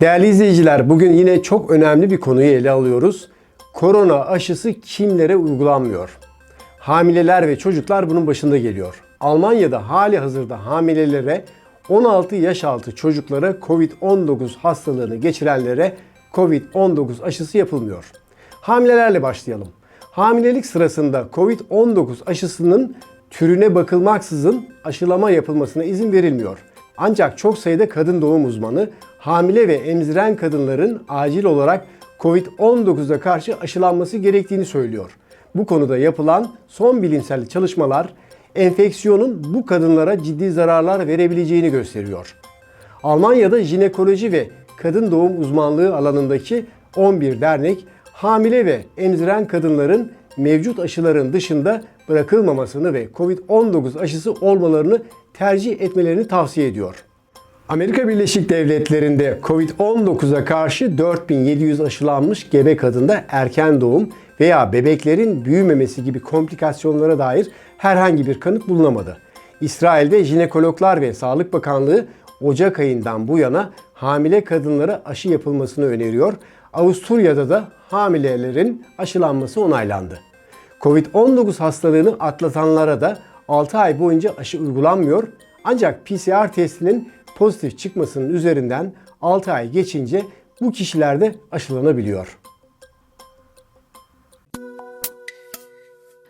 Değerli izleyiciler, bugün yine çok önemli bir konuyu ele alıyoruz. Korona aşısı kimlere uygulanmıyor? Hamileler ve çocuklar bunun başında geliyor. Almanya'da hali hazırda hamilelere 16 yaş altı çocuklara COVID-19 hastalığını geçirenlere COVID-19 aşısı yapılmıyor. Hamilelerle başlayalım. Hamilelik sırasında COVID-19 aşısının türüne bakılmaksızın aşılama yapılmasına izin verilmiyor. Ancak çok sayıda kadın doğum uzmanı hamile ve emziren kadınların acil olarak COVID-19'a karşı aşılanması gerektiğini söylüyor. Bu konuda yapılan son bilimsel çalışmalar enfeksiyonun bu kadınlara ciddi zararlar verebileceğini gösteriyor. Almanya'da jinekoloji ve kadın doğum uzmanlığı alanındaki 11 dernek hamile ve emziren kadınların mevcut aşıların dışında bırakılmamasını ve COVID-19 aşısı olmalarını tercih etmelerini tavsiye ediyor. Amerika Birleşik Devletleri'nde COVID-19'a karşı 4700 aşılanmış gebe kadında erken doğum veya bebeklerin büyümemesi gibi komplikasyonlara dair herhangi bir kanıt bulunamadı. İsrail'de jinekologlar ve Sağlık Bakanlığı Ocak ayından bu yana hamile kadınlara aşı yapılmasını öneriyor. Avusturya'da da hamilelerin aşılanması onaylandı. Covid-19 hastalığını atlatanlara da 6 ay boyunca aşı uygulanmıyor. Ancak PCR testinin pozitif çıkmasının üzerinden 6 ay geçince bu kişiler de aşılanabiliyor.